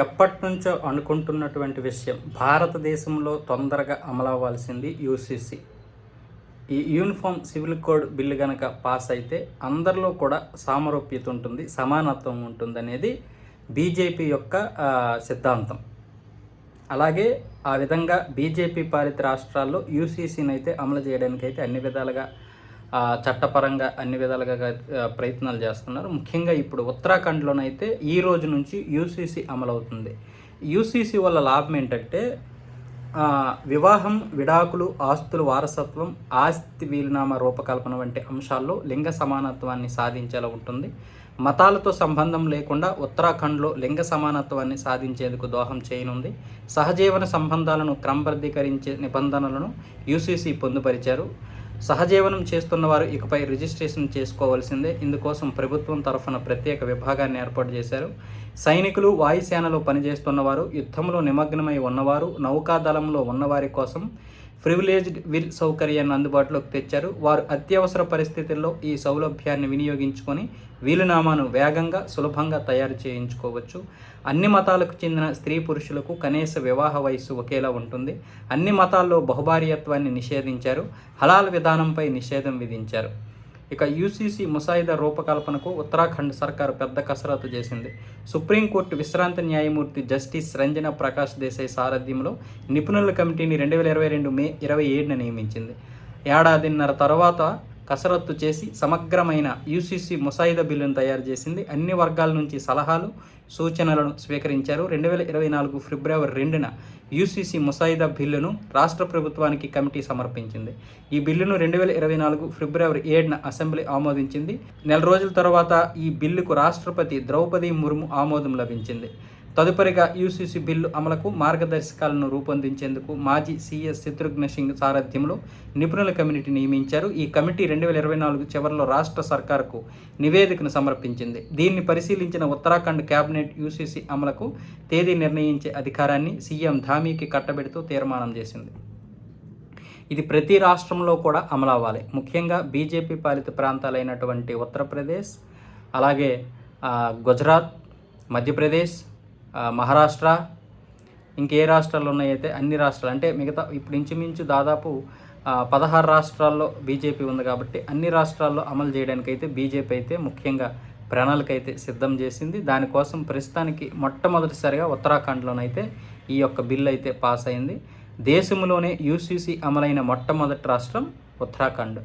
ఎప్పటి నుంచో అనుకుంటున్నటువంటి విషయం భారతదేశంలో తొందరగా అమలవ్వాల్సింది యూసీసీ. ఈ యూనిఫామ్ సివిల్ కోడ్ బిల్లు కనుక పాస్ అయితే అందరిలో కూడా సామరూప్యత ఉంటుంది సమానత్వం ఉంటుంది అనేది బీజేపీ యొక్క సిద్ధాంతం. అలాగే ఆ విధంగా బీజేపీ పాలిత రాష్ట్రాల్లో యూసీసీని అయితే అమలు చేయడానికి అయితే అన్ని విధాలుగా చట్టపరంగా అన్ని విధాలుగా ప్రయత్నాలు చేస్తున్నారు. ముఖ్యంగా ఇప్పుడు ఉత్తరాఖండ్లోనైతే ఈ రోజు నుంచి యూసీసీ అమలవుతుంది. యూసీసీ వల్ల లాభం ఏంటంటే వివాహం విడాకులు ఆస్తుల వారసత్వం ఆస్తి వీలునామా రూపకల్పన వంటి అంశాల్లో లింగ సమానత్వాన్ని సాధించేలా ఉంటుంది. మతాలతో సంబంధం లేకుండా ఉత్తరాఖండ్లో లింగ సమానత్వాన్ని సాధించేందుకు దోహం చేయనుంది. సహజీవన సంబంధాలను క్రమబద్ధీకరించే నిబంధనలను యూసీసీ పొందుపరిచారు. సహజీవనం చేస్తున్న వారు ఇకపై రిజిస్ట్రేషన్ చేసుకోవాల్సిందే. ఇందుకోసం ప్రభుత్వం తరఫున ప్రత్యేక విభాగాన్ని ఏర్పాటు చేశారు. సైనికులు వాయుసేనలో పనిచేస్తున్నవారు యుద్ధంలో నిమగ్నమై ఉన్నవారు నౌకాదళంలో ఉన్నవారి కోసం ప్రివిలేజ్డ్ విల్ సౌకర్యాన్ని అందుబాటులోకి తెచ్చారు. వారు అత్యవసర పరిస్థితుల్లో ఈ సౌలభ్యాన్ని వినియోగించుకొని వీలునామాను వేగంగా సులభంగా తయారు చేయించుకోవచ్చు. అన్ని మతాలకు చెందిన స్త్రీ పురుషులకు కనీస వివాహ వయస్సు ఒకేలా ఉంటుంది. అన్ని మతాల్లో బహుభార్యత్వాన్ని నిషేధించారు. హలాల్ విధానంపై నిషేధం విధించారు. ఇక యూసీసీ ముసాయిదా రూపకల్పనకు ఉత్తరాఖండ్ సర్కారు పెద్ద కసరత్తు చేసింది. సుప్రీంకోర్టు విశ్రాంత న్యాయమూర్తి జస్టిస్ రంజన ప్రకాష్ దేశాయ్ సారథ్యంలో నిపుణుల కమిటీని రెండు వేల ఇరవై రెండు మే ఇరవై ఏడున నియమించింది. ఏడాదిన్నర తర్వాత కసరత్తు చేసి సమగ్రమైన యూసీసీ ముసాయిదా బిల్లును తయారు చేసింది. అన్ని వర్గాల నుంచి సలహాలు సూచనలను స్వీకరించారు. రెండు వేల ఇరవై నాలుగు ఫిబ్రవరి రెండున యూసీసీ ముసాయిదా బిల్లును రాష్ట్ర ప్రభుత్వానికి కమిటీ సమర్పించింది. ఈ బిల్లును రెండు వేల ఇరవై నాలుగు ఫిబ్రవరి ఏడున అసెంబ్లీ ఆమోదించింది. నెల రోజుల తర్వాత ఈ బిల్లుకు రాష్ట్రపతి ద్రౌపది ముర్ము ఆమోదం లభించింది. తదుపరిగా యూసీసీ బిల్లు అమలుకు మార్గదర్శకాలను రూపొందించేందుకు మాజీ సీఎస్ శత్రుఘ్న సింగ్ సారథ్యంలో నిపుణుల కమిటీ నియమించారు. ఈ కమిటీ రెండు వేల ఇరవై నాలుగు చివరిలో రాష్ట్ర సర్కార్కు నివేదికను సమర్పించింది. దీన్ని పరిశీలించిన ఉత్తరాఖండ్ కేబినెట్ యూసీసీ అమలుకు తేదీ నిర్ణయించే అధికారాన్ని సీఎం ధామీకి కట్టబెడుతూ తీర్మానం చేసింది. ఇది ప్రతి రాష్ట్రంలో కూడా అమలవ్వాలి. ముఖ్యంగా బీజేపీ పాలిత ప్రాంతాలైనటువంటి ఉత్తరప్రదేశ్ అలాగే గుజరాత్ మధ్యప్రదేశ్ మహారాష్ట్ర ఇంకే రాష్ట్రాలు ఉన్నాయైతే అన్ని రాష్ట్రాలు అంటే మిగతా ఇప్పుడు ఇంచుమించు దాదాపు పదహారు రాష్ట్రాల్లో బీజేపీ ఉంది కాబట్టి అన్ని రాష్ట్రాల్లో అమలు చేయడానికైతే బీజేపీ అయితే ముఖ్యంగా ప్రణాళిక అయితే సిద్ధం చేసింది. దానికోసం ప్రస్తుతానికి మొట్టమొదటిసారిగా ఉత్తరాఖండ్లోనైతే ఈ యొక్క బిల్ అయితే పాస్ అయింది. దేశంలోనే యూసీసీ అమలైన మొట్టమొదటి రాష్ట్రం ఉత్తరాఖండ్.